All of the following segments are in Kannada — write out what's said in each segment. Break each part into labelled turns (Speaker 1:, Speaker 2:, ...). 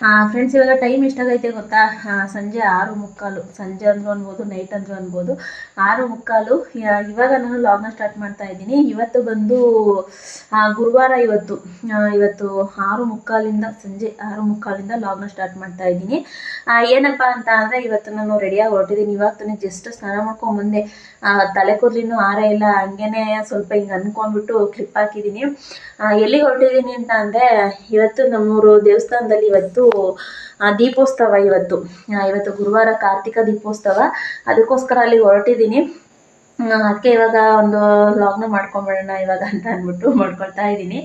Speaker 1: Friends ಇವಾಗ ಟೈಮ್ ಎಷ್ಟಾಗೈತೆ ಗೊತ್ತಾ? ಸಂಜೆ ಆರು ಮುಕ್ಕಾಲು. ಸಂಜೆ ಅಂದ್ರೂ ಅನ್ಬೋದು ನೈಟ್ ಅಂದ್ರೂ ಅನ್ಬೋದು. ಆರು ಮುಕ್ಕಾಲು. ಇವಾಗ ನಾನು ಲಾಗ್ನ ಸ್ಟಾರ್ಟ್ ಮಾಡ್ತಾ ಇದ್ದೀನಿ. ಇವತ್ತು ಬಂದು ಗುರುವಾರ ಇವತ್ತು ಇವತ್ತು ಆರು ಮುಕ್ಕಾಲಿಂದ, ಸಂಜೆ ಆರು ಮುಕ್ಕಾಲಿಂದ ಲಾಗ್ನ ಸ್ಟಾರ್ಟ್ ಮಾಡ್ತಾ ಇದ್ದೀನಿ. ಏನಪ್ಪ ಅಂತ ಅಂದ್ರೆ ಇವತ್ತು ನಾನು ರೆಡಿಯಾಗಿ ಹೊರಟಿದ್ದೀನಿ. ಇವಾಗ ತಾನೇ ಜಸ್ಟ್ ಸ್ನಾನ ಮಾಡ್ಕೊಂಡು ಬಂದೆ. ತಲೆ ಕೂದಲಿನೂ ಆರ ಇಲ್ಲ. ಹಂಗೇನೆ ಸ್ವಲ್ಪ ಹಿಂಗೆ ಅನ್ಕೊಂಡ್ಬಿಟ್ಟು ಕ್ಲಿಪ್ ಹಾಕಿದ್ದೀನಿ. ಎಲ್ಲಿಗೆ ಹೊರಟಿದ್ದೀನಿ ಅಂತ ಅಂದ್ರೆ, ಇವತ್ತು ನಮ್ಮೂರು ದೇವಸ್ಥಾನದಲ್ಲಿ ಇವತ್ತು ದೀಪೋತ್ಸವ ಇವತ್ತು. ಇವತ್ತು ಗುರುವಾರ ಕಾರ್ತಿಕ ದೀಪೋತ್ಸವ. ಅದಕ್ಕೋಸ್ಕರ ಅಲ್ಲಿ ಹೊರಟಿದ್ದೀನಿ. ಅದಕ್ಕೆ ಇವಾಗ ಒಂದು ಲಾಗ್ನ ಮಾಡ್ಕೊಂಬಿಡೋಣ ಇವಾಗ ಅಂತ ಅಂದ್ಬಿಟ್ಟು ಮಾಡ್ಕೊಳ್ತಾ ಇದ್ದೀನಿ.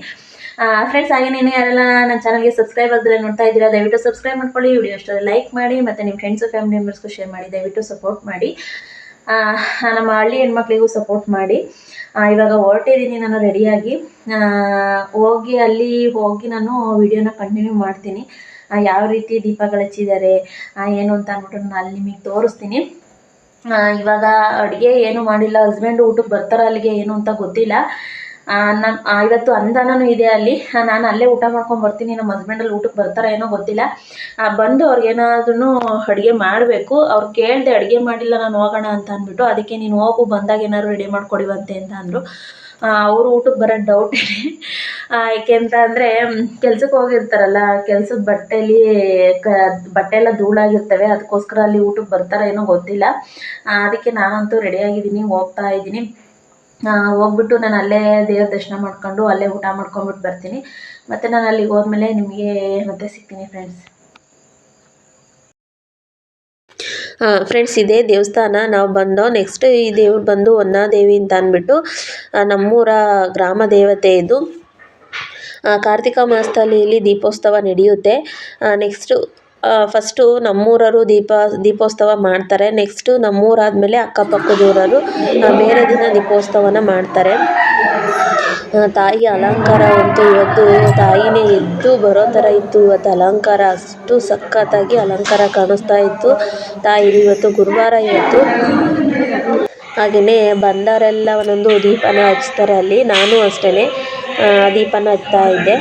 Speaker 1: ಫ್ರೆಂಡ್ಸ್ ಹಾಗೇನೇ ಯಾರೆಲ್ಲ ನನ್ನ ಚಾನಲ್ಗೆ ಸಬ್ಸ್ಕ್ರೈಬ್ ಆಗಿದ್ರೆ ನೋಡ್ತಾ ಇದ್ದೀರಾ, ದಯವಿಟ್ಟು ಸಬ್ಸ್ಕ್ರೈಬ್ ಮಾಡ್ಕೊಳ್ಳಿ. ವಿಡಿಯೋ ಇಷ್ಟ ಲೈಕ್ ಮಾಡಿ ಮತ್ತು ನಿಮ್ಮ ಫ್ರೆಂಡ್ಸು ಫ್ಯಾಮಿಲಿ ಮೆಂಬರ್ಸ್ಗೂ ಶೇರ್ ಮಾಡಿ, ದಯವಿಟ್ಟು ಸಪೋರ್ಟ್ ಮಾಡಿ. ನಮ್ಮ ಹಳ್ಳಿ ಹೆಣ್ಮಕ್ಳಿಗೂ ಸಪೋರ್ಟ್ ಮಾಡಿ. ಇವಾಗ ಹೊರಟಿದ್ದೀನಿ ನಾನು ರೆಡಿಯಾಗಿ ಹೋಗಿ ಅಲ್ಲಿ ಹೋಗಿ ನಾನು ವಿಡಿಯೋನ ಕಂಟಿನ್ಯೂ ಮಾಡ್ತೀನಿ. ಯಾವ ರೀತಿ ದೀಪಗಳು ಹಚ್ಚಿದ್ದಾರೆ ಏನು ಅಂತ ಅಂದ್ಬಿಟ್ಟು ನಾನು ಅಲ್ಲಿ ನಿಮಗೆ ತೋರಿಸ್ತೀನಿ. ಇವಾಗ ಅಡುಗೆ ಏನು ಮಾಡಿಲ್ಲ ಹಸ್ಬೆಂಡ್ ಊಟಕ್ಕೆ ಬರ್ತಾರ ಅಲ್ಲಿಗೆ ಏನು ಅಂತ ಗೊತ್ತಿಲ್ಲ. ನಾನು ಇವತ್ತು ಅನ್ನದಾನನೂ ಇದೆ ಅಲ್ಲಿ. ನಾನು ಅಲ್ಲೇ ಊಟ ಮಾಡ್ಕೊಂಡು ಬರ್ತೀನಿ, ನಮ್ಮ ಹಸ್ಬೆಂಡಲ್ಲಿ ಊಟಕ್ಕೆ ಬರ್ತಾರ ಏನೋ ಗೊತ್ತಿಲ್ಲ. ಬಂದು ಅವ್ರಿಗೇನಾದ್ರೂ ಅಡುಗೆ ಮಾಡಬೇಕು. ಅವ್ರು ಕೇಳಿದೆ ಅಡುಗೆ ಮಾಡಿಲ್ಲ, ನಾನು ಹೋಗೋಣ ಅಂತ ಅಂದ್ಬಿಟ್ಟು, ಅದಕ್ಕೆ ನೀನು ಹೋಗು, ಬಂದಾಗ ಏನಾದ್ರು ರೆಡಿ ಮಾಡ್ಕೊಡಿವಂತೆ ಅಂತ ಅಂದರು. ಅವರು ಊಟಕ್ಕೆ ಬರೋ ಡೌಟ್ ಇದೆ. ಆ, ಯಾಕೆ ಅಂತ ಅಂದರೆ ಕೆಲ್ಸಕ್ಕೆ ಹೋಗಿರ್ತಾರಲ್ಲ ಕೆಲ್ಸದ ಬಟ್ಟೆಲಿ ಕ ಬಟ್ಟೆ ಎಲ್ಲ ಧೂಳಾಗಿರ್ತವೆ ಅದಕ್ಕೋಸ್ಕರ ಅಲ್ಲಿ ಊಟಕ್ಕೆ ಬರ್ತಾರ ಏನೋ ಗೊತ್ತಿಲ್ಲ. ಅದಕ್ಕೆ ನಾನಂತೂ ರೆಡಿಯಾಗಿದ್ದೀನಿ ಹೋಗ್ತಾ ಇದ್ದೀನಿ. ಹೋಗ್ಬಿಟ್ಟು ನಾನು ಅಲ್ಲೇ ದೇವ್ರ ದರ್ಶನ ಮಾಡ್ಕೊಂಡು ಅಲ್ಲೇ ಊಟ ಮಾಡ್ಕೊಂಡ್ಬಿಟ್ಟು ಬರ್ತೀನಿ. ಮತ್ತು ನಾನು ಅಲ್ಲಿಗೆ ಹೋದ್ಮೇಲೆ ನಿಮಗೆ ಮತ್ತೆ ಸಿಗ್ತೀನಿ ಫ್ರೆಂಡ್ಸ್ ಫ್ರೆಂಡ್ಸ್ ಇದೇ ದೇವಸ್ಥಾನ. ನಾವು ಬಂದೋ ನೆಕ್ಸ್ಟ್ ಈ ದೇವ್ರು ಬಂದು ಹೊನ್ನಾದೇವಿ ಅಂತ ಅಂದ್ಬಿಟ್ಟು ನಮ್ಮೂರ ಗ್ರಾಮ ದೇವತೆ ಇದು. ಕಾರ್ತಿಕ ಮಾಸದಲ್ಲಿ ಇಲ್ಲಿ ದೀಪೋತ್ಸವ ನಡೆಯುತ್ತೆ. ನೆಕ್ಸ್ಟು ಫಸ್ಟು ನಮ್ಮೂರರು ದೀಪ ದೀಪೋತ್ಸವ ಮಾಡ್ತಾರೆ. ನೆಕ್ಸ್ಟು ನಮ್ಮೂರಾದಮೇಲೆ ಅಕ್ಕಪಕ್ಕದೂರವರು ಆ, ಬೇರೆ ದಿನ ದೀಪೋತ್ಸವನ ಮಾಡ್ತಾರೆ. ಆ, ತಾಯಿ ಅಲಂಕಾರ ಅಂತೂ ಇವತ್ತು ತಾಯಿನೇ ಎದ್ದು ಬರೋ ಥರ ಇತ್ತು. ಇವತ್ತು ಅಲಂಕಾರ ಅಷ್ಟು ಸಖತ್ತಾಗಿ ಅಲಂಕಾರ ಕಾಣಿಸ್ತಾ ಇತ್ತು. ತಾಯಿ ಇವತ್ತು ಗುರುವಾರ ಇವತ್ತು. ಹಾಗೆಯೇ ಬಂದವರೆಲ್ಲ ಒಂದೊಂದು ದೀಪನ ಹಚ್ತಾರೆ ಅಲ್ಲಿ. ನಾನು ಅಷ್ಟೇ ದೀಪನ ಹಚ್ತಾ ಇದ್ದೆ.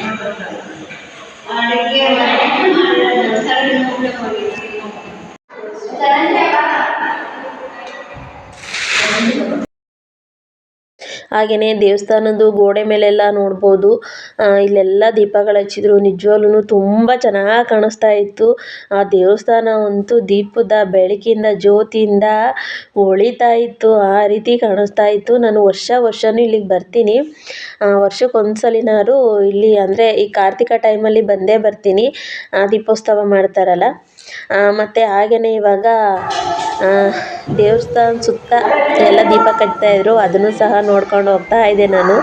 Speaker 1: ಹಾಗೆಯೇ ದೇವಸ್ಥಾನದ್ದು ಗೋಡೆ ಮೇಲೆಲ್ಲ ನೋಡ್ಬೋದು. ಇಲ್ಲೆಲ್ಲ ದೀಪಗಳು ಹಚ್ಚಿದ್ರು. ನಿಜವಾಗ್ಲೂ ತುಂಬ ಚೆನ್ನಾಗಿ ಕಾಣಿಸ್ತಾ ಇತ್ತು. ಆ ದೇವಸ್ಥಾನ ಅಂತೂ ದೀಪದ ಬೆಳಕಿಂದ, ಜ್ಯೋತಿಯಿಂದ ಹೊಳಿತಾ ಇತ್ತು. ಆ ರೀತಿ ಕಾಣಿಸ್ತಾ ಇತ್ತು. ನಾನು ವರ್ಷ ವರ್ಷವೂ ಇಲ್ಲಿಗೆ ಬರ್ತೀನಿ. ವರ್ಷಕ್ಕೆ ವರ್ಷಕ್ಕೊಂದ್ಸಲಿನಾದ್ರು ಇಲ್ಲಿ ಅಂದರೆ ಈ ಕಾರ್ತಿಕ ಟೈಮಲ್ಲಿ ಬಂದೇ ಬರ್ತೀನಿ. ದೀಪೋತ್ಸವ ಮಾಡ್ತಾರಲ್ಲ. ಮತ್ತು ಹಾಗೆಯೇ ಇವಾಗ ದೇವಸ್ಥಾನ ಸುತ್ತ ಎಲ್ಲ ದೀಪ ಕಟ್ತಾ ಇದ್ರು. ಅದನ್ನು ಸಹ ನೋಡ್ಕೊಂಡು ಹೋಗ್ತಾ ಇದ್ದೆ ನಾನು.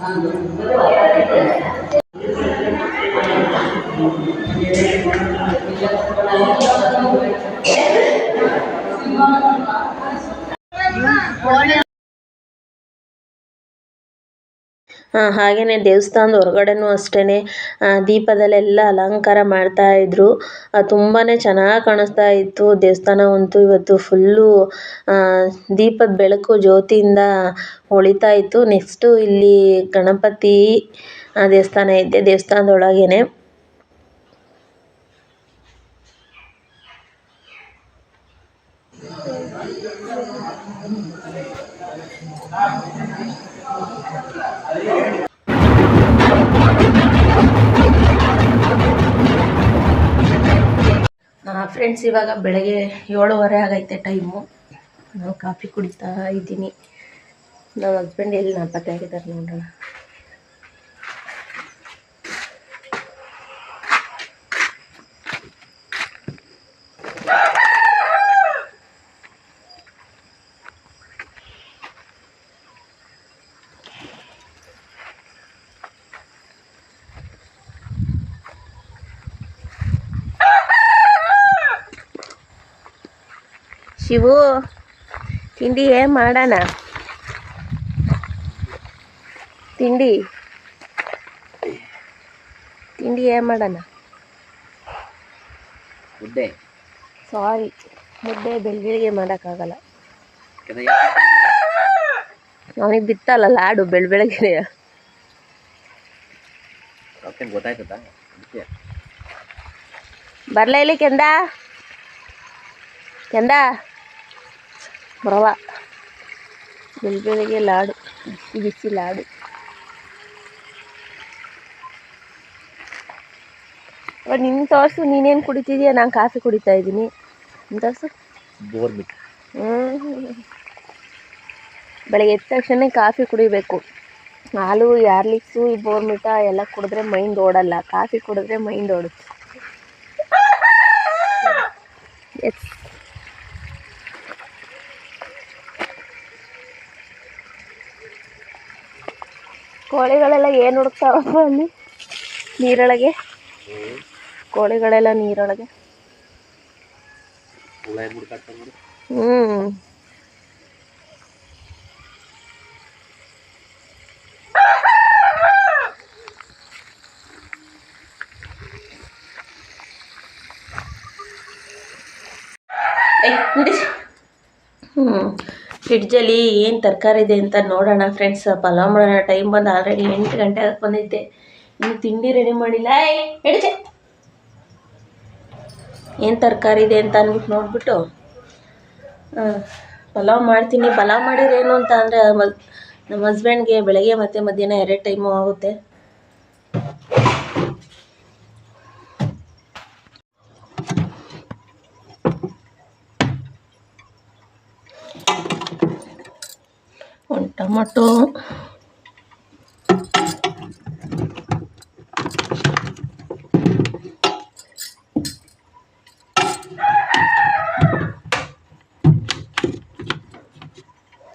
Speaker 1: Thank you. ಹಾಗೆಯೇ ದೇವಸ್ಥಾನದ ಹೊರಗಡೆನೂ ಅಷ್ಟೇ ದೀಪದಲ್ಲೆಲ್ಲ ಅಲಂಕಾರ ಮಾಡ್ತಾ ಇದ್ರು. ತುಂಬಾ ಚೆನ್ನಾಗಿ ಕಾಣಿಸ್ತಾ ಇತ್ತು ದೇವಸ್ಥಾನ ಅಂತೂ ಇವತ್ತು ಫುಲ್ಲು ದೀಪದ ಬೆಳಕು ಜ್ಯೋತಿಯಿಂದ ಹೊಳಿತಾ ಇತ್ತು. ನೆಕ್ಸ್ಟು ಇಲ್ಲಿ ಗಣಪತಿ ದೇವಸ್ಥಾನ ಇದೆ, ದೇವಸ್ಥಾನದೊಳಗೇನೆ. ಫ್ರೆಂಡ್ಸ್ ಇವಾಗ ಬೆಳಗ್ಗೆ ಏಳುವರೆ ಆಗೈತೆ ಟೈಮು ನಾವು ಕಾಫಿ ಕುಡಿತಾ ಇದ್ದೀನಿ. ನಮ್ಮ ಹಸ್ಬೆಂಡ್ ಎಲ್ಲಿ ನಾಪತ್ತೆ ಆಗಿದ್ದಾರೆ ನೋಡೋಣ ಶಿವು. ತಿಂಡಿ ಏನು ಮಾಡೋಣ? ತಿಂಡಿ? ತಿಂಡಿ ಏನು ಮಾಡೋಣ?
Speaker 2: ಮುದ್ದೆ.
Speaker 1: ಸಾರಿ ಮುದ್ದೆ ಬೆಳಗ್ಗೆ ಮಾಡೋಕ್ಕಾಗಲ್ಲ. ಅವನಿಗೆ ಬಿತ್ತಲ್ಲ ಲಾಡು ಬೆಳ ಬೆಳಗ್ಗೆ
Speaker 2: ಇಲ್ಲ ಗೊತ್ತಾಯ್ತದ? ಅದಕ್ಕೆ.
Speaker 1: ಬರಲ ಇಲ್ಲಿ ಕೆಂದ? ಕೆಂದ? ಬೆಳ್ ಬೆಳಗ್ಗೆ ಲಾಡು ಬಿಸಿ ಬಿಸಿ ಲಾಡು ನಿನ್ನ ತೋರಿಸು ನೀನೇನು ಕುಡಿತಿದೀಯ? ನಾನು ಕಾಫಿ ಕುಡಿತಾ ಇದ್ದೀನಿ. ನಿನ್ನ ತೋರಿಸು. ಬೆಳಗ್ಗೆ ಎದ್ದ ತಕ್ಷಣ ಕಾಫಿ ಕುಡಿಬೇಕು. ಹಾಲು ಯಾರ್ಲಿಕ್ಸು ಈ ಬೋರ್ಮಿಟ ಎಲ್ಲ ಕುಡಿದ್ರೆ ಮೈಂಡ್ ಓಡಲ್ಲ. ಕಾಫಿ ಕುಡಿದ್ರೆ ಮೈಂಡ್ ಓಡುತ್ತೆ. ಎಸ್ ಕೋಳಿಗಳೆಲ್ಲ ಏನು ಹುಡುಕ್ತಾವಪ್ಪ ಅಲ್ಲಿ ನೀರೊಳಗೆ ಕೋಳಿಗಳೆಲ್ಲ ನೀರೊಳಗೆ
Speaker 2: ಹುಳ ಏನು ಹುಡ್ಕಾಡ್ತಾವ ನೋಡಿ
Speaker 1: ಹ್ಮ್ ಹ್ಞೂ ಫ್ರಿಡ್ಜಲ್ಲಿ ಏನು ತರಕಾರಿ ಇದೆ ಅಂತ ನೋಡೋಣ ಫ್ರೆಂಡ್ಸ್ ಪಲಾವ್ ಮಾಡೋಣ. ಟೈಮ್ ಬಂದು ಆಲ್ರೆಡಿ ಎಂಟು ಗಂಟೆ ಆಗಕ್ಕೆ ಬಂದೈತೆ ಇನ್ನು ತಿಂಡಿ ರೆಡಿ ಮಾಡಿಲ್ಲ. ಹಿಡಿದೆ ಏನು ತರಕಾರಿ ಇದೆ ಅಂತ ಅಂದ್ಬಿಟ್ಟು ನೋಡ್ಬಿಟ್ಟು ಪಲಾವ್ ಮಾಡ್ತೀನಿ. ಪಲಾವ್ ಮಾಡಿರೇನು ಅಂತ ಅಂದರೆ, ನಮ್ಮ ಹಸ್ಬೆಂಡ್ಗೆ ಬೆಳಗ್ಗೆ ಮತ್ತು ಮಧ್ಯಾಹ್ನ ಎರಡು ಟೈಮು ಆಗುತ್ತೆ. ಒಂದು ಟೊಮೊಟೊ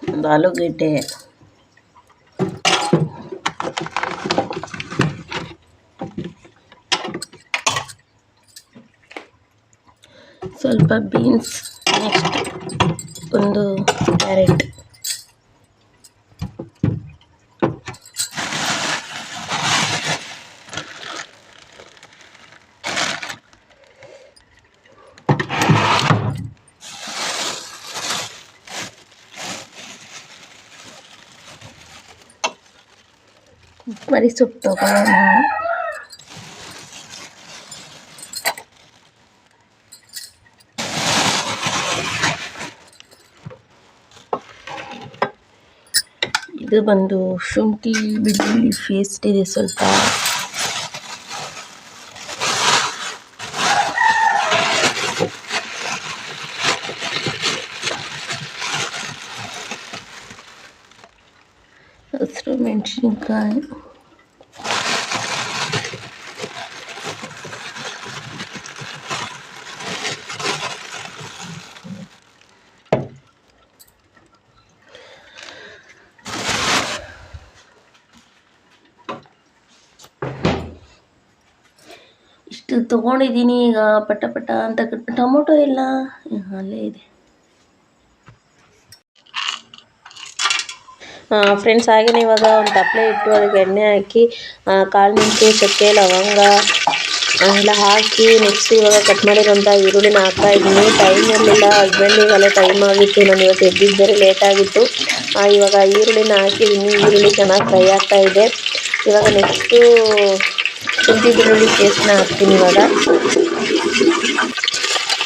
Speaker 1: ಒಂದು ಆಲೂಗೆಡ್ಡೆ ಸ್ವಲ್ಪ ಬೀನ್ಸ್ ನೆಕ್ಸ್ಟ್ ಒಂದು ಕ್ಯಾರೆಟ್ ಮರಿ ಸೊಪ್ಪು ತಗೊಳ್ಳೋಣ ಇದು ಬಂದು ಶುಂಠಿ ಬೆಳ್ಳುಳ್ಳಿ ಪೇಸ್ಟ್ ಇದೆ ಸ್ವಲ್ಪ ಹಸಿರು ಮೆಣಸಿನ್ಕಾಯಿ ತೊಗೊಂಡಿದ್ದೀನಿ ಈಗ, ಪಟ ಪಟ ಅಂತ ಟೊಮೊಟೊ ಇಲ್ಲ. ಅಲ್ಲೇ ಇದೆ. ಫ್ರೆಂಡ್ಸ್ ಹಾಗೆಯೇ ಇವಾಗ ಒಂದು ತಪ್ಪಲೆ ಇಟ್ಟು ಅದಕ್ಕೆ ಎಣ್ಣೆ ಹಾಕಿ ಕಾಳು ಮೆಣಸು ಚಕ್ಕೆ, ಲವಂಗ ಎಲ್ಲ ಹಾಕಿ ನೆಕ್ಸ್ಟ್ ಇವಾಗ ಕಟ್ ಮಾಡಿರೋಂಥ ಈರುಳ್ಳಿನ ಹಾಕ್ತಾ ಇದ್ದೀನಿ. ಟೈಮ್ ಇರಲಿಲ್ಲ ಹಸ್ಬೆಂಡಿಗೆಲ್ಲ ಟೈಮ್ ಆಗಿತ್ತು, ನಾನು ಇವತ್ತು ಎದ್ದಿದ್ದರೆ ಲೇಟ್ ಆಗಿತ್ತು. ಇವಾಗ ಈರುಳ್ಳಿನ ಹಾಕಿದ್ದೀನಿ ಈರುಳ್ಳಿ ಚೆನ್ನಾಗಿ ಫ್ರೈ ಆಗ್ತಾ ಇದೆ. ಇವಾಗ ನೆಕ್ಸ್ಟು ಶುಂಠಿ ಬೆಳ್ಳುಳ್ಳಿ ಪೇಸ್ಟ್ನ ಹಾಕ್ತೀನಿ ಇವಾಗ.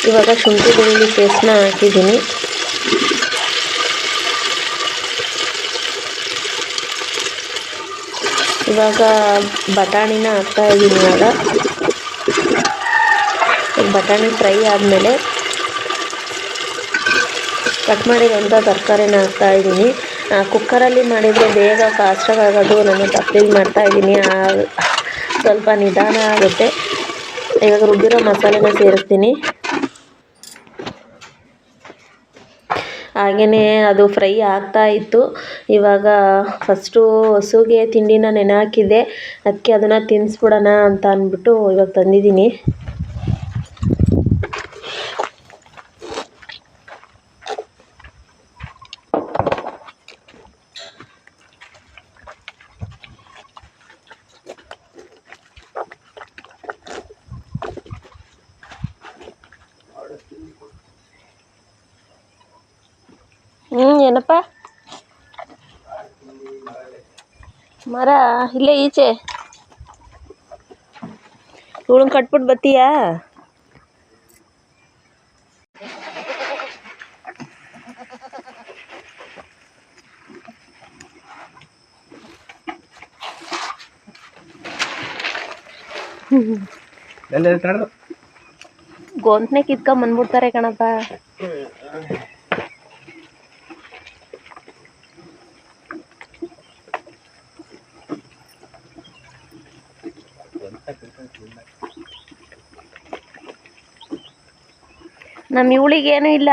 Speaker 1: ಇವಾಗ ಶುಂಠಿ ಬೆಳ್ಳುಳ್ಳಿ ಪೇಸ್ಟ್ನ ಹಾಕಿದ್ದೀನಿ. ಇವಾಗ ಬಟಾಣಿನ ಹಾಕ್ತಾ ಇದ್ದೀನಿ ಇವಾಗ. ಬಟಾಣಿ ಫ್ರೈ ಆದಮೇಲೆ ಕಟ್ ಮಾಡಿರೋಂಥ ತರಕಾರಿನ ಹಾಕ್ತಾ ಇದ್ದೀನಿ. ಕುಕ್ಕರಲ್ಲಿ ಮಾಡಿದರೆ ಬೇಗ ಫಾಸ್ಟಾಗಿ ಆಗೋದು, ನಾನು ತಪ್ಪಲಿಗೆ ಮಾಡ್ತಾ ಇದ್ದೀನಿ. ಸ್ವಲ್ಪ ನಿಧಾನ ಆಗುತ್ತೆ. ಇವಾಗ ರುಬ್ಬಿರೋ ಮಸಾಲೆನ ಸೇರಿಸ್ತೀನಿ. ಹಾಗೆಯೇ ಅದು ಫ್ರೈ ಆಗ್ತಾ ಇತ್ತು. ಇವಾಗ ಫಸ್ಟು ಹಸುಗೆ ತಿಂಡಿನ ನೆನೆ ಹಾಕಿದ್ದೆ ಅದಕ್ಕೆ ಅದನ್ನು ತಿನ್ನಿಸ್ಬಿಡೋಣ ಅಂತ ಅಂದ್ಬಿಟ್ಟು ಇವಾಗ ತಂದಿದ್ದೀನಿ ಹ್ಞೂ ಏನಪ್ಪ ಮರ ಇಲ್ಲೇ ಈಚೆ. ಇವಳನ್ನ ಕಟ್ಬಿಟ್ಟು ಬತ್ತೀಯಾ? ಗೊಂತನೆ ಕಿತ್ಕೊಂಡ್ ಬಂದ್ಬಿಡ್ತಾರೆ ಕಣಪ್ಪ. ನಮ್ಮ ಇವಳಿಗೇನು ಇಲ್ಲ.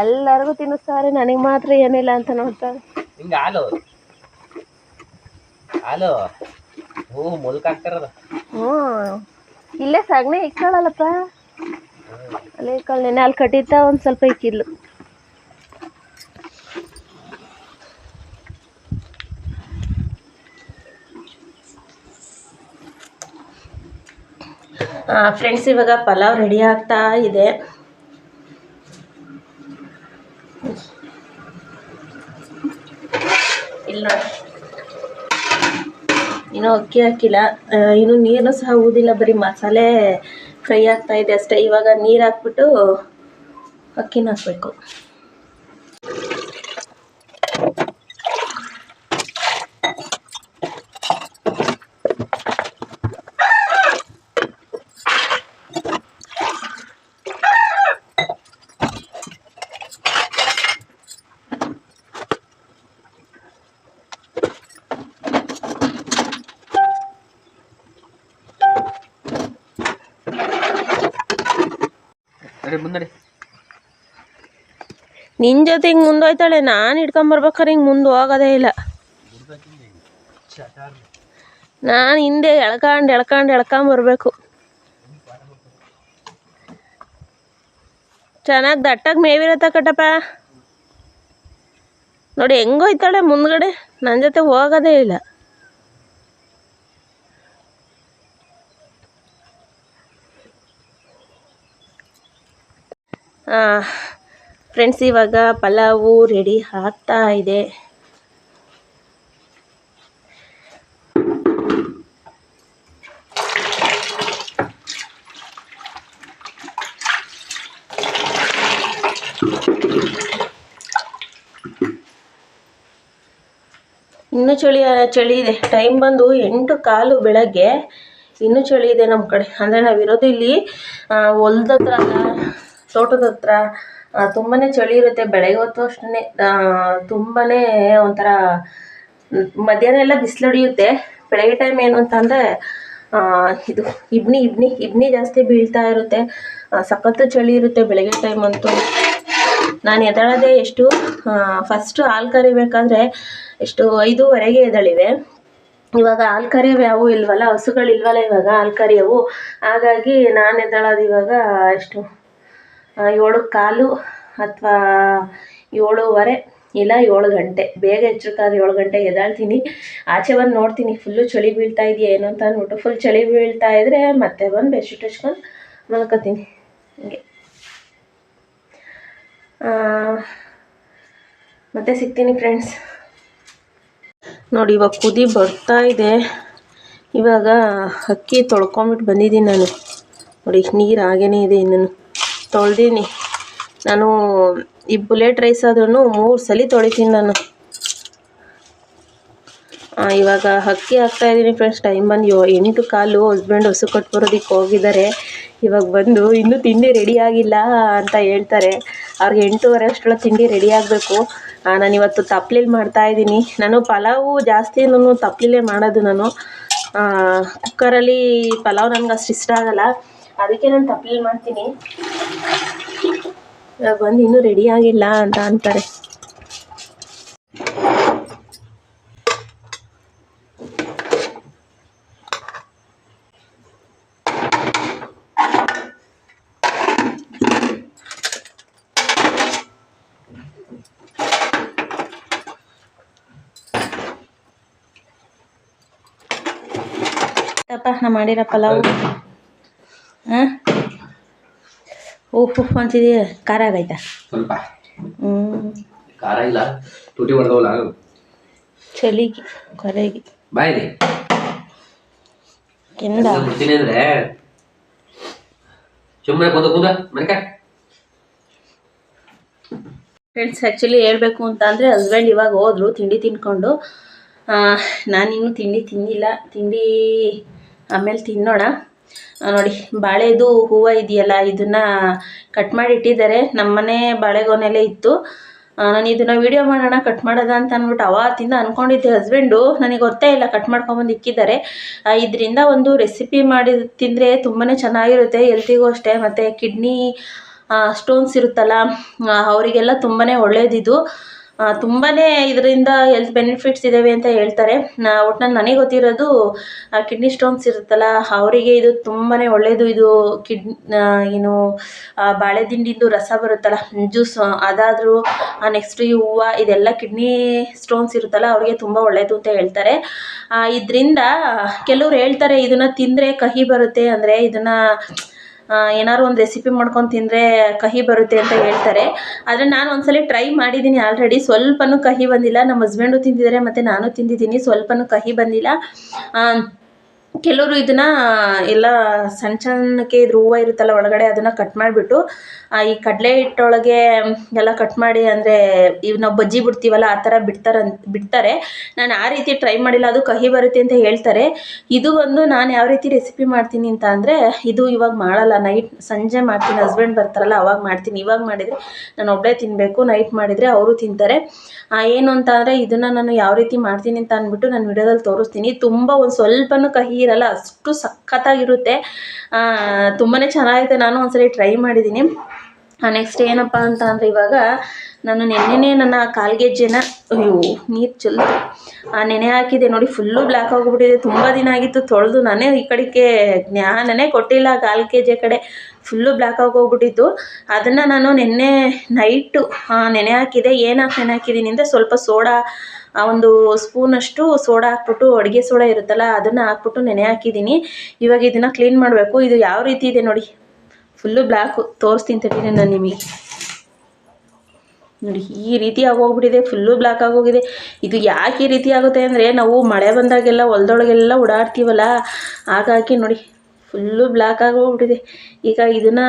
Speaker 1: ಎಲ್ಲಾರ್ಗು ತಿನ್ನಿಸ್ತಾರೆ ನನಗೆ ಮಾತ್ರ ಏನಿಲ್ಲ ಅಂತ ನೋಡ್ತಾರೆ. ಇಲ್ಲೇ ಸಗಣಿ ಇಕ್ಕಳಲ್ಲಪ್ಪ. ಅಲ್ಲೇ ಇಕ್ಕೊಳ್ಳ ನೆನೆ ಅಲ್ಲಿ ಕಟ್ಟಿತ್ತ ಒಂದು ಸ್ವಲ್ಪ ಇಕ್ಕಿದ್ಲು. ಫ್ರೆಂಡ್ಸ್ ಇವಾಗ ಪಲಾವ್ ರೆಡಿ ಆಗ್ತಾ ಇದೆ. ಇಲ್ಲ ಇನ್ನೂ ಅಕ್ಕಿ ಹಾಕಿಲ್ಲ. ಇನ್ನು ನೀರನ್ನು ಸಹ ಊದಿಲ್ಲ. ಬರೀ ಮಸಾಲೆ ಫ್ರೈ ಆಗ್ತಾ ಇದೆ ಅಷ್ಟೇ. ಇವಾಗ ನೀರು ಹಾಕ್ಬಿಟ್ಟು ಅಕ್ಕಿನ ಹಾಕ್ಬೇಕು.
Speaker 2: ನಡಿ ಮುಂದಡಿ.
Speaker 1: ನಿನ್ ಜೊತೆ ಹಿಂಗೆ ಮುಂದೋಯ್ತಾಳೆ ನಾನು ಹಿಡ್ಕೊಂಬರ್ಬೇಕಾರೆ ಹಿಂಗೆ ಮುಂದೆ ಹೋಗೋದೇ ಇಲ್ಲ. ನಾನು ಹಿಂದೆ ಎಳ್ಕೊಂಡು ಎಳ್ಕೊಂಡು ಎಳ್ಕೊಂಬರ್ಬೇಕು ಚೆನ್ನಾಗಿ ದಟ್ಟಾಗಿ ಮೇವಿರತ್ತ ಕಟ್ಟಪ್ಪ? ನೋಡಿ ಹೆಂಗೋಯ್ತಾಳೆ ಮುಂದ್ಗಡೆ ನನ್ನ ಜೊತೆ ಹೋಗೋದೇ ಇಲ್ಲ. ಫ್ರೆಂಡ್ಸ್ ಇವಾಗ ಪಲಾವು ರೆಡಿ ಆಗ್ತಾ ಇದೆ. ಇನ್ನು ಚಳಿ ಚಳಿ ಇದೆ. ಟೈಮ್ ಬಂದು ಎಂಟು ಕಾಲು ಬೆಳಗ್ಗೆ ಇನ್ನೂ ಚಳಿ ಇದೆ ನಮ್ಮ ಕಡೆ. ಅಂದರೆ ನಾವಿರೋದು ಇಲ್ಲಿ ಹೊಲ್ದ ಹತ್ರ ಅಲ್ಲ. ತೋಟದ ಹತ್ರ ತುಂಬಾ ಚಳಿ ಇರುತ್ತೆ, ಬೆಳಗ್ಗೆ ಹೊತ್ತು ಅಷ್ಟೇ ತುಂಬಾ ಒಂಥರ, ಮಧ್ಯಾಹ್ನ ಎಲ್ಲ ಬಿಸಿಲು ಹೊಡಿಯುತ್ತೆ ಬೆಳಗ್ಗೆ ಟೈಮ್ ಏನು ಅಂತಂದರೆ ಇದು ಇಬ್ನಿ ಇಬ್ನಿ ಇಬ್ನಿ ಜಾಸ್ತಿ ಬೀಳ್ತಾ ಇರುತ್ತೆ. ಸಖತ್ತು ಚಳಿ ಇರುತ್ತೆ ಬೆಳಗ್ಗೆ ಟೈಮ್ ಅಂತೂ. ನಾನು ಎದಳದೆ ಎಷ್ಟು ಫಸ್ಟು ಹಾಲು ಕರಿಬೇಕಾದ್ರೆ ಎಷ್ಟು, ಐದೂವರೆಗೆ ಎದಳಿವೆ ಇವಾಗ ಹಾಲು ಕರಿಯವು ಯಾವೂ ಇಲ್ವಲ್ಲ, ಹಸುಗಳಿಲ್ವಲ್ಲ ಇವಾಗ ಹಾಲು ಕರಿಯವು. ಹಾಗಾಗಿ ನಾನು ಎದಳೋದು ಇವಾಗ ಎಷ್ಟು ಏಳು ಕಾಲು ಅಥವಾ ಏಳುವರೆ ಇಲ್ಲ ಏಳು ಗಂಟೆ. ಬೇಗ ಹೆಚ್ಚುಕಾದ್ರೆ ಏಳು ಗಂಟೆಗೆ ಎದ್ದೇಳ್ತೀನಿ. ಆಚೆ ಬಂದು ನೋಡ್ತೀನಿ ಫುಲ್ಲು ಚಳಿ ಬೀಳ್ತಾ ಇದೆಯಾ ಏನು ಅಂತ ಅಂದ್ಬಿಟ್ಟು ಫುಲ್ ಚಳಿ ಬೀಳ್ತಾ ಇದ್ದರೆ ಮತ್ತೆ ಬಂದು ಬೆಡ್ಶೀಟ್ ಹಚ್ಕೊಂಡು ಮಲ್ಕೋತೀನಿ. ಹಿಂಗೆ. ಮತ್ತೆ ಸಿಗ್ತೀನಿ ಫ್ರೆಂಡ್ಸ್ ನೋಡಿ, ಇವಾಗ ಕುದಿ ಬರ್ತಾ ಇದೆ. ಇವಾಗ ಅಕ್ಕಿ ತೊಳ್ಕೊಂಬಿಟ್ಟು ಬಂದಿದ್ದೀನಿ ನಾನು. ನೋಡಿ, ನೀರು ಹಾಗೇ ಇದೆ ಇನ್ನೂ. ತೊಳ್ದೀನಿ. ನಾನು ಈ ಬುಲೆಟ್ ರೈಸ್ ಆದ್ರೂ ಮೂರು ಸಲ ತೊಳಿತೀನಿ ನಾನು. ಇವಾಗ ಅಕ್ಕಿ ಹಾಕ್ತಾ ಇದ್ದೀನಿ ಫ್ರೆಂಡ್ಸ್ ಟೈಮ್ ಬಂದು ಎಂಟು ಕಾಲು? ಹಸ್ಬೆಂಡ್ ಹೊಸು ಕೊಟ್ಟು ಬರೋದಕ್ಕೆ ಹೋಗಿದ್ದಾರೆ. ಇವಾಗ ಬಂದು ಇನ್ನೂ ತಿಂಡಿ ರೆಡಿ ಆಗಿಲ್ಲ ಅಂತ ಹೇಳ್ತಾರೆ. ಅವ್ರಿಗೆ ಎಂಟೂವರೆ ಅಷ್ಟರೊಳಗೆ ತಿಂಡಿ ರೆಡಿ ಆಗಬೇಕು. ನಾನು ಇವತ್ತು ತಪ್ಲಿಲಿ ಮಾಡ್ತಾ ಇದ್ದೀನಿ. ನಾನು ಪಲಾವು ಜಾಸ್ತಿ ನಾನು ತಪ್ಲಿಲೇ ಮಾಡೋದು ನಾನು. ಕುಕ್ಕರಲ್ಲಿ ಪಲಾವ್ ನನಗೆ ಅಷ್ಟು ಇಷ್ಟ ಆಗಲ್ಲ. ಅದಕ್ಕೆ ನಾನು ತಪ್ಪಲಿ ಮಾಡ್ತೀನಿ. ಬಂದು ಇನ್ನೂ ರೆಡಿ ಆಗಿಲ್ಲ ಅಂತ ಅಂತಾರೆ. ಮಾಡಿರೋ ಪಲಾವು. ಉಪ್ಪು ಉಪ್ಪು ಅಂತಿದೆಯಾ. ಖಾರ ಆಗೈತಾ?
Speaker 2: ಸ್ವಲ್ಪ.
Speaker 1: ಹ್ಞೂ
Speaker 2: ಖಾರ ಇಲ್ಲ. ತುಟಿ ಹೊಡೆದವಲ್ಲ
Speaker 1: ಚಳಿಗೆ ಕೊರೆಗೆ
Speaker 2: ಬಾಯ್ರಿ
Speaker 1: ಕೆಂದ
Speaker 2: ಬಿಡ್ತೀನಿ ಅಂದ್ರೆ. ಸುಮ್ಮನೆ ಕೂದ ಕೂದ ಮನೆಕ
Speaker 1: ಫ್ರೆಂಡ್ಸ್ ಆ್ಯಕ್ಚುಲಿ ಹೇಳಬೇಕು ಅಂತ ಅಂದರೆ ಹಸ್ಬೆಂಡ್ ಇವಾಗ ಹೋದ್ರು ತಿಂಡಿ ತಿನ್ಕೊಂಡು. ನಾನಿನ್ನೂ ತಿಂಡಿ ತಿಂದಿಲ್ಲ ತಿಂಡಿ ಆಮೇಲೆ ತಿನ್ನೋಣ. ನೋಡಿ, ಬಾಳೆದು ಹೂವು ಇದೆಯಲ್ಲ, ಇದನ್ನು ಕಟ್ ಮಾಡಿ ಇಟ್ಟಿದ್ದಾರೆ. ನಮ್ಮನೆ ಬಾಳೆಗೊನೆಲೆ ಇತ್ತು. ನಾನು ಇದನ್ನು ವೀಡಿಯೋ ಮಾಡೋಣ ಕಟ್ ಮಾಡೋದ ಅಂತ ಅಂದ್ಬಿಟ್ಟು ಅವತ್ತಿಂದ ಅನ್ಕೊಂಡಿದ್ದೆ ಹಸ್ಬೆಂಡು ನನಗೆ ಗೊತ್ತೇ ಇಲ್ಲ ಕಟ್ ಮಾಡ್ಕೊಂಬಂದು ಇಕ್ಕಿದ್ದಾರೆ. ಇದರಿಂದ ಒಂದು ರೆಸಿಪಿ ಮಾಡಿ ತಿಂದರೆ ತುಂಬಾ ಚೆನ್ನಾಗಿರುತ್ತೆ ಎಲ್ತಿಗೂ ಅಷ್ಟೇ. ಮತ್ತು ಕಿಡ್ನಿ ಸ್ಟೋನ್ಸ್ ಇರುತ್ತಲ್ಲ ಅವರಿಗೆಲ್ಲ ತುಂಬಾ ಒಳ್ಳೇದಿದು. ತುಂಬಾ ಇದರಿಂದ ಹೆಲ್ತ್ ಬೆನಿಫಿಟ್ಸ್ ಇದ್ದಾವೆ ಅಂತ ಹೇಳ್ತಾರೆ. ನಾ ಒಟ್ನಲ್ಲಿ ನನಗೆ ಗೊತ್ತಿರೋದು ಕಿಡ್ನಿ ಸ್ಟೋನ್ಸ್ ಇರುತ್ತಲ್ಲ ಅವರಿಗೆ ಇದು ತುಂಬಾ ಒಳ್ಳೆಯದು ಇದು ಕಿಡ್ ಏನು ಆ, ಬಾಳೆ ದಿಂಡಿಂದು ರಸ ಬರುತ್ತಲ್ಲ ಜ್ಯೂಸ್ ಅದಾದರೂ ನೆಕ್ಸ್ಟ್ ಈ ಹೂವು ಇದೆಲ್ಲ ಕಿಡ್ನಿ ಸ್ಟೋನ್ಸ್ ಇರುತ್ತಲ್ಲ ಅವ್ರಿಗೆ ತುಂಬ ಒಳ್ಳೆಯದು ಅಂತ ಹೇಳ್ತಾರೆ. ಇದರಿಂದ ಕೆಲವ್ರು ಹೇಳ್ತಾರೆ ಇದನ್ನು ತಿಂದರೆ ಕಹಿ ಬರುತ್ತೆ ಅಂದರೆ ಇದನ್ನು ಏನಾದ್ರು ಒಂದು ರೆಸಿಪಿ ಮಾಡ್ಕೊಂಡು ತಿಂದರೆ ಕಹಿ ಬರುತ್ತೆ ಅಂತ ಹೇಳ್ತಾರೆ. ಆದರೆ ನಾನು ಒಂದ್ಸಲಿ ಟ್ರೈ ಮಾಡಿದ್ದೀನಿ ಆಲ್ರೆಡಿ ಸ್ವಲ್ಪನೂ ಕಹಿ ಬಂದಿಲ್ಲ. ನಮ್ಮ ಹಸ್ಬೆಂಡು ತಿಂದಿದ್ದಾರೆ ಮತ್ತು ನಾನು ತಿಂದಿದ್ದೀನಿ ಸ್ವಲ್ಪನೂ ಕಹಿ ಬಂದಿಲ್ಲ. ಕೆಲವರು ಇದನ್ನು ಎಲ್ಲ ಸಣ್ಣ ಸಣ್ಣಕ್ಕೆ ಇದ್ರ ಹೂವು ಇರುತ್ತಲ್ಲ ಒಳಗಡೆ ಅದನ್ನು ಕಟ್ ಮಾಡಿಬಿಟ್ಟು ಈ ಕಡಲೆ ಹಿಟ್ಟೊಳಗೆ ಎಲ್ಲ ಕಟ್ ಮಾಡಿ ಅಂದರೆ ಇವ್ ನಾವು ಬಜ್ಜಿ ಬಿಡ್ತೀವಲ್ಲ ಆ ಥರ ಬಿಡ್ತಾರೆ ಬಿಡ್ತಾರೆ. ನಾನು ಆ ರೀತಿ ಟ್ರೈ ಮಾಡಿಲ್ಲ, ಅದು ಕಹಿ ಬರುತ್ತೆ ಅಂತ ಹೇಳ್ತಾರೆ. ಇದು ಒಂದು ನಾನು ಯಾವ ರೀತಿ ರೆಸಿಪಿ ಮಾಡ್ತೀನಿ ಅಂತ ಅಂದರೆ, ಇದು ಇವಾಗ ಮಾಡಲ್ಲ. ನೈಟ್ ಸಂಜೆ ಮಾಡ್ತೀನಿ ಹಸ್ಬೆಂಡ್ ಬರ್ತಾರಲ್ಲ, ಅವಾಗ ಮಾಡ್ತೀನಿ. ಇವಾಗ ಮಾಡಿದರೆ ನಾನು ಒಬ್ಬಳೇ ತಿನ್ನಬೇಕು ನೈಟ್ ಮಾಡಿದರೆ ಅವರು ತಿಂತಾರೆ. ಏನು ಅಂತ ಅಂದರೆ, ಇದನ್ನು ನಾನು ಯಾವ ರೀತಿ ಮಾಡ್ತೀನಿ ಅಂತ ಅಂದ್ಬಿಟ್ಟು ನಾನು ವಿಡಿಯೋದಲ್ಲಿ ತೋರಿಸ್ತೀನಿ. ತುಂಬ ಒಂದು ಸ್ವಲ್ಪನೂ ಕಹಿ ಇರಲ್ಲ ಅಷ್ಟು ಸಖತ್ತಾಗಿರುತ್ತೆ. ತುಂಬಾ ಚೆನ್ನಾಗಿದೆ ನಾನು ಒಂದ್ಸರಿ ಟ್ರೈ ಮಾಡಿದ್ದೀನಿ ನೆಕ್ಸ್ಟ್ ಏನಪ್ಪ ಅಂತ ಅಂದರೆ ಇವಾಗ ನಾನು ನೆನ್ನೆನೇ ನನ್ನ ಕಾಲ್ಗೆಜ್ಜೆನ ಅಯ್ಯೋ, ನೀರು ಆ, ನೆನೆ ಹಾಕಿದೆ ನೋಡಿ ಫುಲ್ಲು ಬ್ಲ್ಯಾಕ್ ಆಗಿಬಿಟ್ಟಿದೆ ತುಂಬ ದಿನ ಆಗಿತ್ತು. ತೊಳೆದು ನಾನೇ ಈ ಕಡೆಗೆ ಜ್ಞಾನನೇ ಕೊಟ್ಟಿಲ್ಲ ಕಾಲ್ಗೆಜ್ಜೆ ಕಡೆ. ಫುಲ್ಲು ಬ್ಲ್ಯಾಕ್ ಆಗೋಗ್ಬಿಟ್ಟಿತ್ತು ಅದನ್ನು ನಾನು ನಿನ್ನೆ ನೈಟು ನೆನೆ ಹಾಕಿದೆ. ಏನು ಹಾಕಿ ನೆನೆ ಹಾಕಿದ್ದೀನಿ ಅಂದರೆ ಸ್ವಲ್ಪ ಸೋಡಾ, ಆ, ಒಂದು ಸ್ಪೂನಷ್ಟು ಸೋಡಾ ಹಾಕ್ಬಿಟ್ಟು ಅಡುಗೆ ಸೋಡಾ ಇರುತ್ತಲ್ಲ ಅದನ್ನು ಹಾಕ್ಬಿಟ್ಟು ನೆನೆ ಹಾಕಿದ್ದೀನಿ ಇವಾಗ ಇದನ್ನು ಕ್ಲೀನ್ ಮಾಡಬೇಕು. ಇದು ಯಾವ ರೀತಿ ಇದೆ ನೋಡಿ. ಫುಲ್ಲು ಬ್ಲ್ಯಾಕು ತೋರಿಸ್ತೀನಿ ತಟ್ಟಿನಿ ನಾನು ನಿಮಗೆ. ನೋಡಿ, ಈ ರೀತಿ ಆಗೋಗ್ಬಿಟ್ಟಿದೆ ಫುಲ್ಲು ಬ್ಲ್ಯಾಕ್ ಆಗೋಗಿದೆ ಇದು ಯಾಕೆ ಈ ರೀತಿ ಆಗುತ್ತೆ ಅಂದರೆ ನಾವು ಮಳೆ ಬಂದಾಗೆಲ್ಲ ಹೊಲ್ದೊಳಗೆಲ್ಲ ಓಡಾಡ್ತೀವಲ್ಲ. ಹಾಗಾಗಿ ನೋಡಿ ಫುಲ್ಲು ಬ್ಲ್ಯಾಕ್ ಆಗೋಗ್ಬಿಟ್ಟಿದೆ. ಈಗ ಇದನ್ನು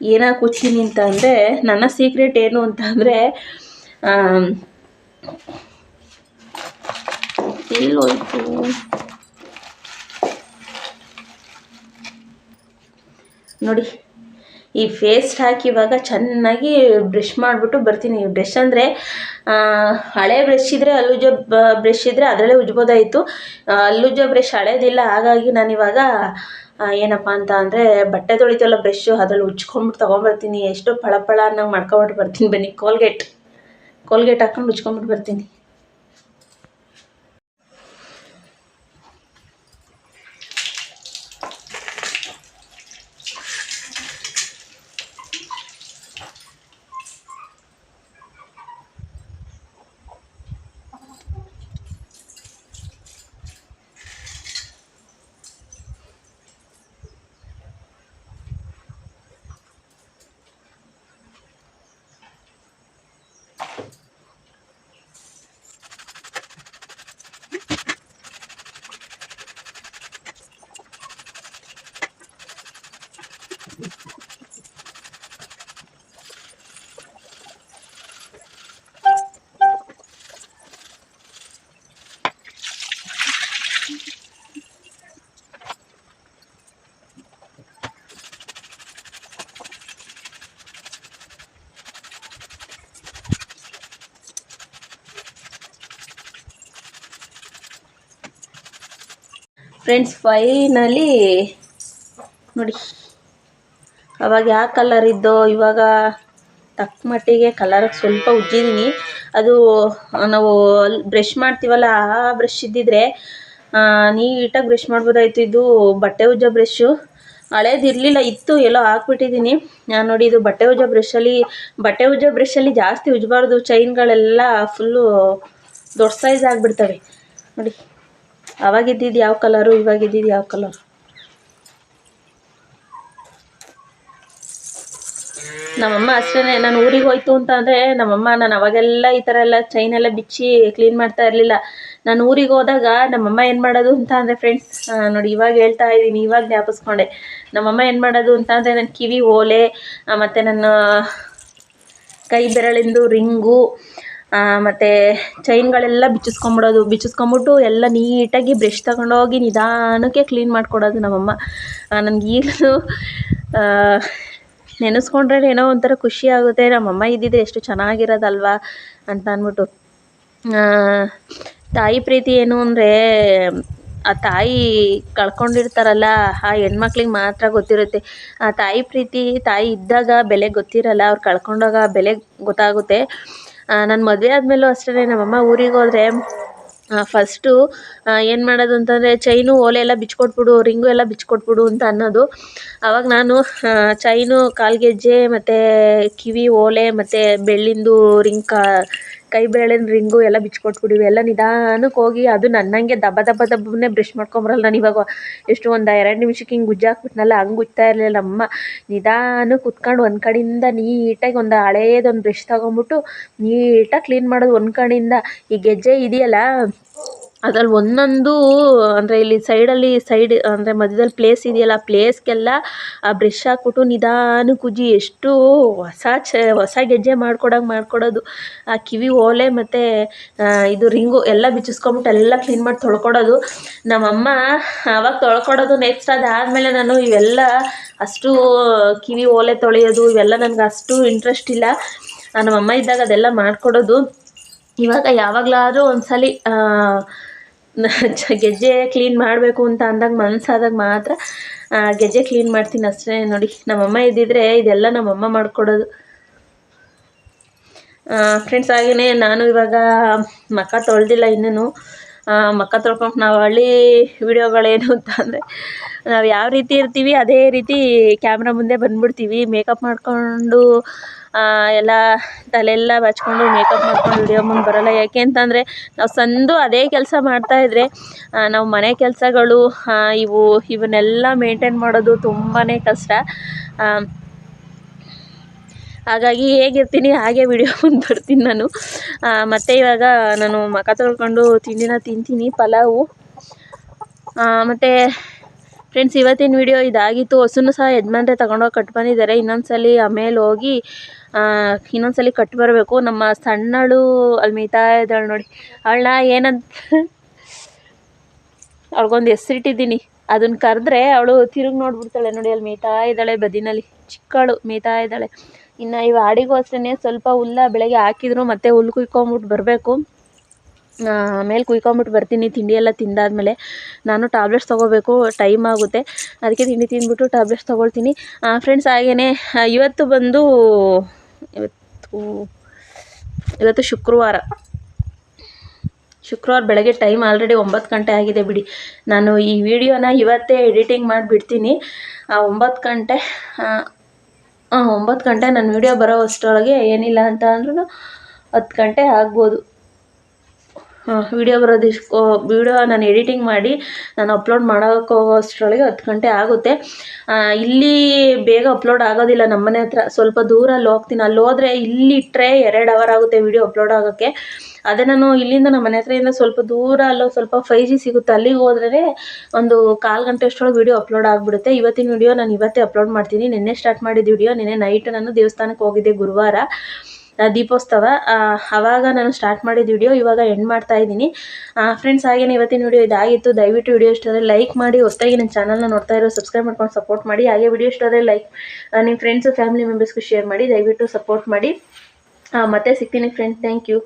Speaker 1: ಏನಾಗಿ ಕೂತೀನಿ ಅಂತ ಅಂದರೆ ನನ್ನ ಸೀಕ್ರೆಟ್ ಏನು ಅಂತ ಅಂದರೆ ಎಲ್ಲೋಯ್ತು ನೋಡಿ. ಈ ಫೇಸ್ಟ್ ಹಾಕಿ ಇವಾಗ ಚೆನ್ನಾಗಿ ಬ್ರಷ್ ಮಾಡಿಬಿಟ್ಟು ಬರ್ತೀನಿ. ಬ್ರಷ್ ಅಂದರೆ ಹಳೆ ಬ್ರಷ್ ಇದ್ದರೆ ಹಲ್ಲುಜ್ಜೋ ಬ್ರಷ್ ಇದ್ದರೆ ಅದರಲ್ಲೇ ಉಜ್ಬೋದಾಯಿತು. ಹಲ್ಲುಜ್ಜೋ ಬ್ರಷ್ ಹಳೇದಿಲ್ಲ, ಹಾಗಾಗಿ ನಾನಿವಾಗ ಇವಾಗ ಏನಪ್ಪ ಅಂತ ಅಂದರೆ ಬಟ್ಟೆ ತೊಳಿತಲ್ಲ ಬ್ರಷ್ಷು ಅದ್ರಲ್ಲಿ ಉಜ್ಕೊಂಡ್ಬಿಟ್ಟು ತೊಗೊಂಬರ್ತೀನಿ. ಎಷ್ಟು ಫಳ ಫಳ ಅನ್ನೋ ಮಾಡ್ಕೊಂಬಿಟ್ಟು ಬರ್ತೀನಿ ಬನ್ನಿ. ಕೋಲ್ಗೇಟ್ ಕೋಲ್ಗೇಟ್ ಹಾಕ್ಕೊಂಡು ಉಜ್ಕೊಂಬಿಟ್ಟು ಬರ್ತೀನಿ. ಫ್ರೆಂಡ್ಸ್ ಫೈನಲಿ ನೋಡಿ. ಅವಾಗ ಯಾವ ಕಲರ್ ಇದ್ದೋ, ಇವಾಗ ತಕ್ಕ ಮಟ್ಟಿಗೆ ಸ್ವಲ್ಪ ಉಜ್ಜಿದ್ದೀನಿ ಅದು ನಾವು ಬ್ರಷ್ ಮಾಡ್ತೀವಲ್ಲ, ಆ ಬ್ರಷ್ ಇದ್ದಿದ್ರೆ ನೀಟಾಗಿ ಬ್ರಷ್ ಮಾಡ್ಬೋದಾಯ್ತು. ಇದು ಬಟ್ಟೆ ಉಜ್ಜೋ ಬ್ರಷ್ಷು ಹಳೇದು ಇರಲಿಲ್ಲ, ಇತ್ತು, ಎಲ್ಲೋ ಹಾಕ್ಬಿಟ್ಟಿದ್ದೀನಿ ನಾನು ನೋಡಿ, ಇದು ಬಟ್ಟೆ ಉಜ್ಜೋ ಬ್ರಷಲ್ಲಿ ಬಟ್ಟೆ ಉಜ್ಜೋ ಬ್ರಷಲ್ಲಿ ಜಾಸ್ತಿ ಉಜ್ಜಬಾರ್ದು ಚೈನ್ಗಳೆಲ್ಲ ಫುಲ್ಲು ದೊಡ್ಡ ಸೈಜ್ ಆಗಿಬಿಡ್ತವೆ. ನೋಡಿ. ಅವಾಗಿದ್ದಿದ್ದು ಯಾವ ಕಲರು ಇವಾಗಿದ್ದಿದ್ದು ಯಾವ ಕಲರ್ ನಮ್ಮಮ್ಮ ಅಷ್ಟೇ ನಾನು ಊರಿಗೆ ಹೋಯ್ತು ಅಂತ ಅಂದರೆ ನಮ್ಮಮ್ಮ ನಾನು ಅವಾಗೆಲ್ಲ ಈ ಥರ ಎಲ್ಲ ಚೈನ್ ಎಲ್ಲ ಬಿಚ್ಚಿ ಕ್ಲೀನ್ ಮಾಡ್ತಾ ಇರಲಿಲ್ಲ. ನಾನು ಊರಿಗೆ ಹೋದಾಗ ನಮ್ಮಮ್ಮ ಏನು ಮಾಡೋದು ಅಂತ ಅಂದರೆ ಫ್ರೆಂಡ್ಸ್ ನೋಡಿ ಇವಾಗ ಹೇಳ್ತಾ ಇದ್ದೀನಿ, ಇವಾಗ ಜ್ಞಾಪಿಸ್ಕೊಂಡೆ. ನಮ್ಮಮ್ಮ ಏನು ಮಾಡೋದು ಅಂತ ಅಂದರೆ ನನ್ನ ಕಿವಿ ಓಲೆ ಮತ್ತು ನನ್ನ ಕೈ ಬೆರಳಿಂದು ರಿಂಗು ಮತ್ತು ಚೈನ್ಗಳೆಲ್ಲ ಬಿಚ್ಚಿಸ್ಕೊಂಬಿಡೋದು. ಬಿಚ್ಚಿಸ್ಕೊಂಬಿಟ್ಟು ಎಲ್ಲ ನೀಟಾಗಿ ಬ್ರಷ್ ತಗೊಂಡೋಗಿ ನಿಧಾನಕ್ಕೆ ಕ್ಲೀನ್ ಮಾಡಿಕೊಡೋದು ನಮ್ಮಮ್ಮ. ನನಗೆ ಈಗಲೂ ನೆನೆಸ್ಕೊಂಡ್ರೆ ಏನೋ ಒಂಥರ ಖುಷಿ ಆಗುತ್ತೆ. ನಮ್ಮಮ್ಮ ಇದ್ದಿದ್ರೆ ಎಷ್ಟು ಚೆನ್ನಾಗಿರೋದಲ್ವಾ ಅಂತ ಅಂದ್ಬಿಟ್ಟು. ತಾಯಿ ಪ್ರೀತಿ ಏನು ಅಂದರೆ, ಆ ತಾಯಿ ಕಳ್ಕೊಂಡಿರ್ತಾರಲ್ಲ, ಆ ಹೆಣ್ಮಕ್ಳಿಗೆ ಮಾತ್ರ ಗೊತ್ತಿರುತ್ತೆ. ಆ ತಾಯಿ ಪ್ರೀತಿ, ತಾಯಿ ಇದ್ದಾಗ ಬೆಲೆ ಗೊತ್ತಿರಲ್ಲ, ಅವ್ರು ಕಳ್ಕೊಂಡಾಗ ಬೆಲೆ ಗೊತ್ತಾಗುತ್ತೆ. ನನ್ನ ಮದುವೆ ಆದಮೇಲೂ ಅಷ್ಟೇ ನಮ್ಮಮ್ಮ ಊರಿಗೆ ಹೋದರೆ ಫಸ್ಟು ಏನು ಮಾಡೋದು ಅಂತಂದರೆ ಚೈನು ಓಲೆ ಎಲ್ಲ ಬಿಚ್ಕೊಟ್ಬಿಡು ರಿಂಗು ಎಲ್ಲ ಬಿಚ್ಕೊಟ್ಬಿಡು ಅಂತ ಅನ್ನೋದು. ಆವಾಗ ನಾನು ಚೈನು ಕಾಲ್ಗೆಜ್ಜೆ ಮತ್ತು ಕಿವಿ, ಓಲೆ ಮತ್ತು ಬೆಳ್ಳಿಂದು ರಿಂಗ್ ಕಾ ಕೈ ಬೆರಳಿನ ರಿಂಗು ಎಲ್ಲ ಬಿಚ್ಕೊಟ್ಬಿಡು ಎಲ್ಲ ನಿಧಾನಕ್ಕೆ ಹೋಗಿ ಅದು ನನ್ನಂಗೆ ದಬ್ಬ ದಬ್ಬ ದಬ್ಬನೇ ಬ್ರಷ್ ಮಾಡ್ಕೊಂಬರಲ್ಲ ನಾನು ಇವಾಗ ಎಷ್ಟು ಒಂದು ಎರಡು ನಿಮಿಷಕ್ಕೆ ಹಿಂಗೆ ಉಜ್ಜಾಕ್ಬಿಟ್ನಲ್ಲ ಹಂಗೆ ಉಜ್ತಾ ಇರಲಿಲ್ಲ ಅಮ್ಮ. ನಿಧಾನಕ್ಕೆ ಕುತ್ಕೊಂಡು ಒಂದು ಕಡೆಯಿಂದ ನೀಟಾಗಿ ಒಂದು ಹಳೇದೊಂದು ಬ್ರಷ್ ತಗೊಂಬಿಟ್ಟು ನೀಟಾಗಿ ಕ್ಲೀನ್ ಮಾಡೋದು ಒಂದು ಕಡೆಯಿಂದ. ಈ ಗೆಜ್ಜೆ ಇದೆಯಲ್ಲ? ಅದ್ರಲ್ಲಿ ಒಂದೊಂದು, ಅಂದರೆ ಇಲ್ಲಿ ಸೈಡಲ್ಲಿ ಸೈಡ್ ಅಂದರೆ ಮಧ್ಯದಲ್ಲಿ ಪ್ಲೇಸ್ ಇದೆಯಲ್ಲ, ಆ ಪ್ಲೇಸ್ಗೆಲ್ಲ ಆ ಬ್ರಷ್ ಹಾಕ್ಬಿಟ್ಟು ನಿಧಾನಕ್ಕೆ ಉಜ್ಜಿ ಎಷ್ಟು ಹೊಸ ಚ, ಹೊಸ ಗೆಜ್ಜೆ ಮಾಡ್ಕೊಡಂಗೆ ಮಾಡ್ಕೊಡೋದು. ಆ ಕಿವಿ ಓಲೆ ಮತ್ತು ಇದು ರಿಂಗು ಎಲ್ಲ ಬಿಚ್ಚಿಸ್ಕೊಂಬಿಟ್ಟು ಎಲ್ಲ ಕ್ಲೀನ್ ಮಾಡಿ ತೊಳ್ಕೊಡೋದು. ನಮ್ಮಮ್ಮ ಆವಾಗ ತೊಳ್ಕೊಡೋದು ನೆಕ್ಸ್ಟ್ ಅದಾದಮೇಲೆ ನಾನು ಇವೆಲ್ಲ ಅಷ್ಟು ಕಿವಿ ಓಲೆ ತೊಳೆಯೋದು, ಇವೆಲ್ಲ ನನಗೆ ಅಷ್ಟು ಇಂಟ್ರೆಸ್ಟ್ ಇಲ್ಲ. ನಮ್ಮಮ್ಮ ಇದ್ದಾಗ ಅದೆಲ್ಲ ಮಾಡಿಕೊಡೋದು. ಇವಾಗ ಯಾವಾಗಲಾದರೂ ಒಂದ್ಸಲಿ ಗೆಜ್ಜೆ ಕ್ಲೀನ್ ಮಾಡಬೇಕು ಅಂತ ಅಂದಾಗ ಮನಸ್ಸಾದಾಗ ಮಾತ್ರ ಗೆಜ್ಜೆ ಕ್ಲೀನ್ ಮಾಡ್ತೀನಿ ಅಷ್ಟೇ ನೋಡಿ. ನಮ್ಮಮ್ಮ ಇದ್ದಿದ್ರೆ ಇದೆಲ್ಲ ನಮ್ಮಮ್ಮ ಮಾಡಿಕೊಡೋದು. ಫ್ರೆಂಡ್ಸ್ ಹಾಗೆಯೇ ನಾನು ಇವಾಗ ಮಕ್ಕ ತೊಳೆದಿಲ್ಲ ಇನ್ನೂ ಮಕ್ಕ ತೊಳ್ಕೊಂಡು ನಾವು ಹಳ್ಳಿ ವಿಡಿಯೋಗಳೇನು ಅಂತ ಅಂದರೆ, ನಾವು ಯಾವ ರೀತಿ ಇರ್ತೀವಿ ಅದೇ ರೀತಿ ಕ್ಯಾಮ್ರಾ ಮುಂದೆ ಬಂದ್ಬಿಡ್ತೀವಿ. ಮೇಕಪ್ ಮಾಡಿಕೊಂಡು ಎಲ್ಲ ತಲೆಯೆಲ್ಲ ಬಚ್ಕೊಂಡು ಮೇಕಪ್ ಮಾಡ್ಕೊಂಡು ವಿಡಿಯೋ ಮುಂದೆ ಬರೋಲ್ಲ. ಯಾಕೆ ಅಂತಂದರೆ ನಾವು ಸಂದು ಅದೇ ಕೆಲಸ ಮಾಡ್ತಾಯಿದ್ರೆ ನಾವು ಮನೆ ಕೆಲಸಗಳು ಇವು, ಇವನ್ನೆಲ್ಲ ಮೇಂಟೈನ್ ಮಾಡೋದು ತುಂಬಾ ಕಷ್ಟ. ಹಾಗಾಗಿ ಹೇಗಿರ್ತೀನಿ ಹಾಗೆ ವಿಡಿಯೋ ಮುಂದೆ ಬರ್ತೀನಿ ನಾನು. ಮತ್ತು ಇವಾಗ ನಾನು ಮಖ ತೊಳ್ಕೊಂಡು ತಿಂಡಿನ ತಿಂತೀನಿ, ಪಲಾವು. ಮತ್ತು ಫ್ರೆಂಡ್ಸ್ ಇವತ್ತಿನ ವಿಡಿಯೋ ಇದಾಗಿತ್ತು. ಹಸುನು ಸಹ ಯಜಮಾನ್ರೆ ತಗೊಂಡೋಗಿ ಕಟ್ ಬಂದಿದ್ದಾರೆ. ಇನ್ನೊಂದ್ಸಲಿ ಆಮೇಲೆ ಹೋಗಿ ಇನ್ನೊಂದ್ಸಲಿ ಕಟ್ ಬರಬೇಕು ನಮ್ಮ ಸಣ್ಣಳು, ಅಲ್ಲಿ ಮೇಯ್ತಾ ಇದ್ದಾಳೆ ನೋಡಿ. ಅವಳನ್ನ ಏನಂತ? ಅವ್ಳಿಗೊಂದು ಹೆಸ್ರಿಟ್ಟಿದ್ದೀನಿ. ಅದನ್ನ ಕರೆದ್ರೆ ಅವಳು ತಿರುಗಿ ನೋಡ್ಬಿಡ್ತಾಳೆ ನೋಡಿ, ಅಲ್ಲಿ ಮೇಯ್ತಾ ಇದ್ದಾಳೆ ಬದಿನಲ್ಲಿ. ಚಿಕ್ಕವಳು ಮೇಯ್ತಾ ಇದ್ದಾಳೆ. ಇನ್ನು ಈ ಆಡಿಗೂ ಅಷ್ಟೇ ಸ್ವಲ್ಪ ಹುಲ್ಲ ಬೆಳಗ್ಗೆ ಹಾಕಿದ್ರು, ಮತ್ತೆ ಹುಲ್ಲು ಕುಯ್ಕೊಂಬಿಟ್ಟು ಬರಬೇಕು. ಆಮೇಲೆ ಕುಯ್ಕೊಂಬಿಟ್ಟು ಬರ್ತೀನಿ, ತಿಂಡಿ ಎಲ್ಲ ತಿಂದಾದ್ಮೇಲೆ. ನಾನು ಟ್ಯಾಬ್ಲೆಟ್ಸ್ ತೊಗೋಬೇಕು, ಟೈಮ್ ಆಗುತ್ತೆ. ಅದಕ್ಕೆ ತಿಂಡಿ ತಿಂದ್ಬಿಟ್ಟು ಟ್ಯಾಬ್ಲೆಟ್ಸ್ ತೊಗೊಳ್ತೀನಿ. ಫ್ರೆಂಡ್ಸ್ ಹಾಗೆಯೇ ಇವತ್ತು ಬಂದು ಇವತ್ತು ಇವತ್ತು ಶುಕ್ರವಾರ. ಶುಕ್ರವಾರ ಬೆಳಗ್ಗೆ ಟೈಮ್ ಆಲ್ರೆಡಿ ಒಂಬತ್ತು ಗಂಟೆ ಆಗಿದೆ ಬಿಡಿ. ನಾನು ಈ ವಿಡಿಯೋನ ಇವತ್ತೇ ಎಡಿಟಿಂಗ್ ಮಾಡಿಬಿಡ್ತೀನಿ. ಒಂಬತ್ತು ಗಂಟೆ ಒಂಬತ್ತು ಗಂಟೆ ನನ್ನ ವಿಡಿಯೋ ಬರೋ ಅಷ್ಟರೊಳಗೆ ಏನಿಲ್ಲ ಅಂತ ಅಂದ್ರೂ ಹತ್ತು ಗಂಟೆ ಆಗ್ಬೋದು. ವಿಡಿಯೋ ಬರೋದಿಷ್ಟು ವಿಡಿಯೋ ನಾನು ಎಡಿಟಿಂಗ್ ಮಾಡಿ ನಾನು ಅಪ್ಲೋಡ್ ಮಾಡೋಕ್ಕೆ ಹೋಗೋ ಅಷ್ಟರೊಳಗೆ ಹತ್ತು ಗಂಟೆ ಆಗುತ್ತೆ. ಇಲ್ಲಿ ಬೇಗ ಅಪ್ಲೋಡ್ ಆಗೋದಿಲ್ಲ ನಮ್ಮನೆ ಹತ್ರ. ಸ್ವಲ್ಪ ದೂರ ಅಲ್ಲಿ ಹೋಗ್ತೀನಿ. ಅಲ್ಲಿ ಹೋದರೆ ಇಲ್ಲಿ ಇಟ್ಟರೆ ಎರಡು ಅವರ್ ಆಗುತ್ತೆ ವಿಡಿಯೋ ಅಪ್ಲೋಡ್ ಆಗೋಕ್ಕೆ. ಅದೇ ನಾನು ಇಲ್ಲಿಂದ ನಮ್ಮ ಮನೆ ಹತ್ರದಿಂದ ಸ್ವಲ್ಪ ದೂರ ಅಲ್ಲೋ, ಸ್ವಲ್ಪ ಫೈ ಜಿ ಸಿಗುತ್ತೆ. ಅಲ್ಲಿಗೆ ಹೋದ್ರೆ ಒಂದು ಕಾಲು ಗಂಟೆ ಅಷ್ಟೊಳಗೆ ವಿಡಿಯೋ ಅಪ್ಲೋಡ್ ಆಗಿಬಿಡುತ್ತೆ. ಇವತ್ತಿನ ವಿಡಿಯೋ ನಾನು ಇವತ್ತೇ ಅಪ್ಲೋಡ್ ಮಾಡ್ತೀನಿ. ನಿನ್ನೆ ಸ್ಟಾರ್ಟ್ ಮಾಡಿದ ವಿಡಿಯೋ ನಿನ್ನೆ ನೈಟ್ ನಾನು ದೇವಸ್ಥಾನಕ್ಕೆ ಹೋಗಿದ್ದೆ ಗುರುವಾರ. ದೀಪೋತ್ಸವ. ಆವಾಗ ನಾನು ಸ್ಟಾರ್ಟ್ ಮಾಡಿದ ವಿಡಿಯೋ ಇವಾಗ ಎಂಡ್ ಮಾಡ್ತಾ ಇದ್ದೀನಿ. ಫ್ರೆಂಡ್ಸ್ ಹಾಗೇನೆ ಇವತ್ತಿನ ವಿಡಿಯೋ ಇದಾಗಿತ್ತು. ದಯವಿಟ್ಟು ವಿಡಿಯೋ ಇಷ್ಟ ಆದರೆ ಲೈಕ್ ಮಾಡಿ, ಹೊಸದಾಗಿ ನನ್ನ ಚಾನಲ್ನ ನೋಡ್ತಾ ಇರೋ ಸಬ್ಸ್ಕ್ರೈಬ್ ಮಾಡ್ಕೊಂಡು ಸಪೋರ್ಟ್ ಮಾಡಿ. ಹಾಗೆ ವಿಡಿಯೋ ಇಷ್ಟ ಆದರೆ ಲೈಕ್ ನಿಮ್ಮ ಫ್ರೆಂಡ್ಸು ಫ್ಯಾಮಿಲಿ ಮೆಂಬರ್ಸ್ಗೂ ಶೇರ್ ಮಾಡಿ. ದಯವಿಟ್ಟು ಸಪೋರ್ಟ್ ಮಾಡಿ. ಮತ್ತೆ ಸಿಗ್ತೀನಿ ಫ್ರೆಂಡ್ಸ್ ಥ್ಯಾಂಕ್ ಯು